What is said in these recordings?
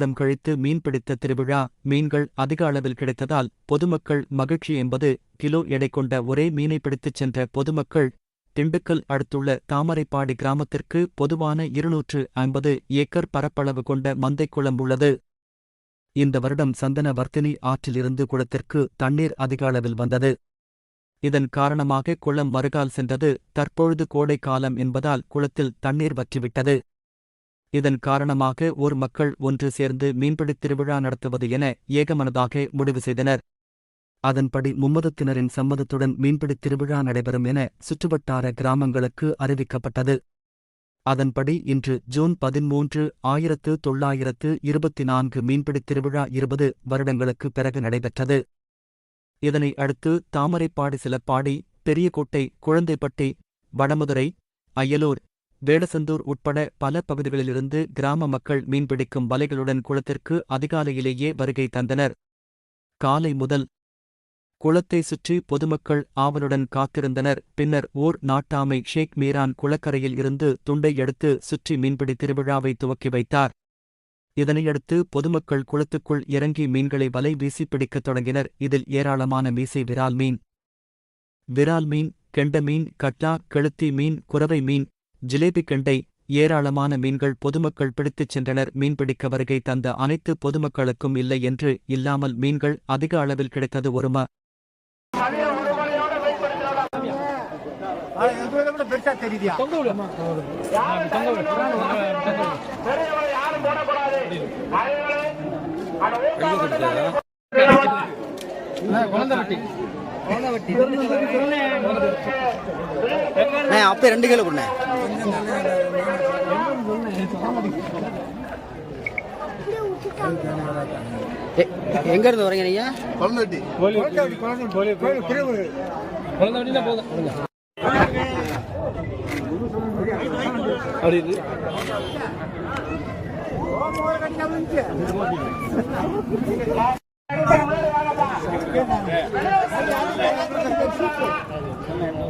வருடம் கழித்து மீன்பிடித்த திருவிழா மீன்கள் அதிக அளவில் கிடைத்ததால் பொதுமக்கள் மகிழ்ச்சி என்பது கிலோ எடை கொண்ட ஒரே மீனை பிடித்துச் சென்ற பொதுமக்கள். திண்டுக்கல் அடுத்துள்ள தாமரைப்பாடி கிராமத்திற்கு பொதுவான இருநூற்று ஐம்பது ஏக்கர் பரப்பளவு கொண்ட மந்தைக்குளம் உள்ளது. இந்த வருடம் சந்தன வர்த்தினி ஆற்றிலிருந்து குளத்திற்கு தண்ணீர் அதிக அளவில் வந்தது. இதன் காரணமாக குளம் மறுகால் சென்றது. தற்பொழுது கோடை காலம் என்பதால் குளத்தில் தண்ணீர் வற்றிவிட்டது. இதன் காரணமாக ஊர் மக்கள் ஒன்று சேர்ந்து மீன்பிடித் திருவிழா நடத்துவது என ஏகமனதாக முடிவு செய்தனர். அதன்படி மும்மதத்தினரின் சம்மதத்துடன் மீன்பிடித் திருவிழா நடைபெறும் என சுற்றுவட்டார கிராமங்களுக்கு அறிவிக்கப்பட்டது. அதன்படி இன்று ஜூன் பதிமூன்று ஆயிரத்து தொள்ளாயிரத்து இருபத்தி நான்கு மீன்பிடித் திருவிழா இருபது வருடங்களுக்கு பிறகு நடைபெற்றது. இதனை அடுத்து தாமரைப்பாடி சிலப்பாடி பெரியகோட்டை குழந்தைப்பட்டி வடமதுரை அயலூர் வேடசந்தூர் உட்பட பல பகுதிகளிலிருந்து கிராம மக்கள் மீன்பிடிக்கும் வலைகளுடன் குளத்திற்கு அதிகாலையிலேயே வருகை தந்தனர். காலை முதல் குளத்தை சுற்றி பொதுமக்கள் ஆவலுடன் காத்திருந்தனர். பின்னர் ஓர் நாட்டாமை ஷேக் மீரான் குளக்கரையில் இருந்து துண்டை எடுத்து சுற்றி மீன்பிடி திருவிழாவை துவக்கி வைத்தார். இதனையடுத்து பொதுமக்கள் குளத்துக்குள் இறங்கி மீன்களை வலை வீசி பிடிக்கத் தொடங்கினர். இதில் ஏராளமான மீசை விரால் மீன் விரால் மீன் கெண்ட மீன் கட்லா கெளுத்தி மீன் குறவை மீன் ஜிலேபி கெண்டை ஏராளமான மீன்கள் பொதுமக்கள் பிடித்துச் சென்றனர் மீன்பிடிக்க வருகை தந்த அனைத்து பொதுமக்களுக்கும் இல்லை என்று இல்லாமல் மீன்கள் அதிக அளவில் கிடைத்தது ஒரும குழந்தை அப்ப ரெண்டு கிலோ எ- எங்க இருந்து வரீங்க நீங்க? குழந்தை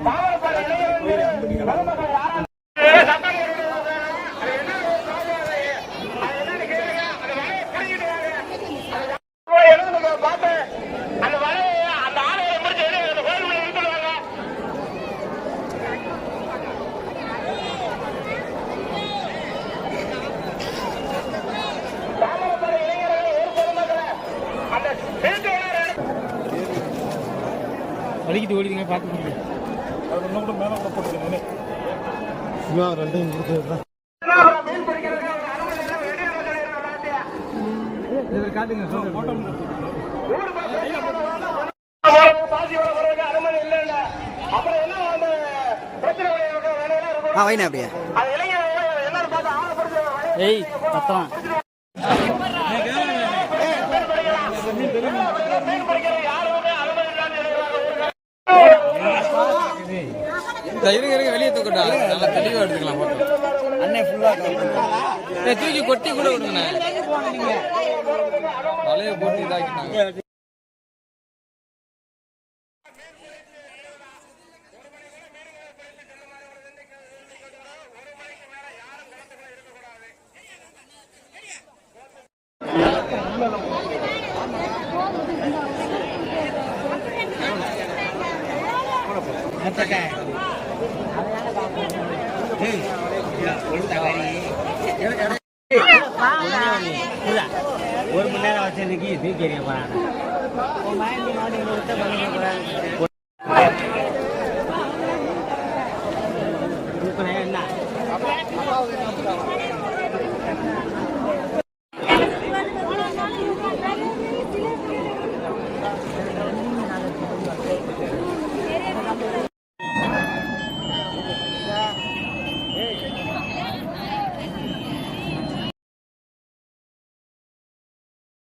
பாவப்பட இளைஞர்கள் வலிக்கிட்டு ஓடிதுங்க பார்த்து ஆ வைண்ணே அப்படியே. ஏய் பத்தம் இருங்க இருங்க வெளியே தூக்கட்டா நல்லா தெளிவா எடுத்துக்கலாம் போட்டோ. அண்ணே தூக்கி கொட்டி கூட விடுங்கண்ணே. வலைய போட்டு இதாக்கிட்டாங்க. ஒரு மணி நேரம் வச்சு தூக்கி எறிய போறாங்க.